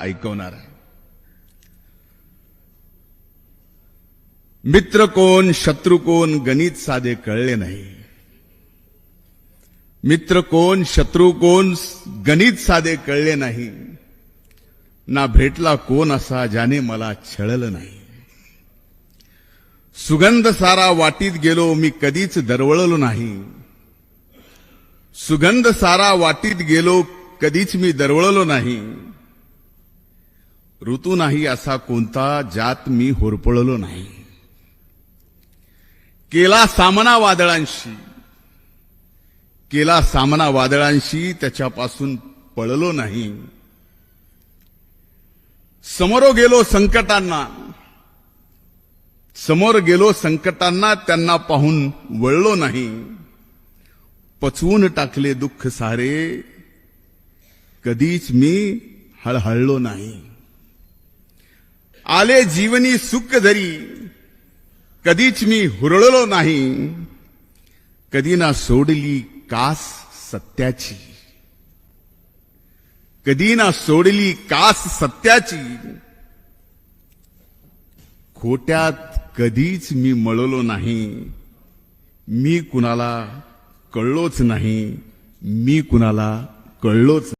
ऐकवणार आहे. मित्र कोण शत्रू कोण गणित साधे कळले नाही. मित्र कोण शत्रू कोण गणित साधे कळले नाही. ना भेटला कोण असा ज्याने मला छळलं नाही. सुगंध सारा वाटीत गेलो मी कधीच दरवळलो नाही. सुगंध सारा वाटीत गेलो कधीच मी दरवळलो नाही. ऋतू नाही असा कोणता ज्यात मी होरपळलो नाही. केला सामना वादळांशी. केला सामना वादळांशी त्याच्यापासून पळलो नाही. समोर गेलो संकटांना. समोर गेलो संकटांना त्यांना पाहून वळलो नाही. पचवून टाकले दुःख सारे. कधीच मी हळहळलो नाही. आले जीवनी सुख धरी. कधीच मी हुरळलो नाही. कधी ना सोडली कास सत्याची. कधी ना सोडली कास सत्याची. खोट्यात कधीच मी मळलो नाही. मी कुणाला कळलोच नाही. मी कुणाला कळलोच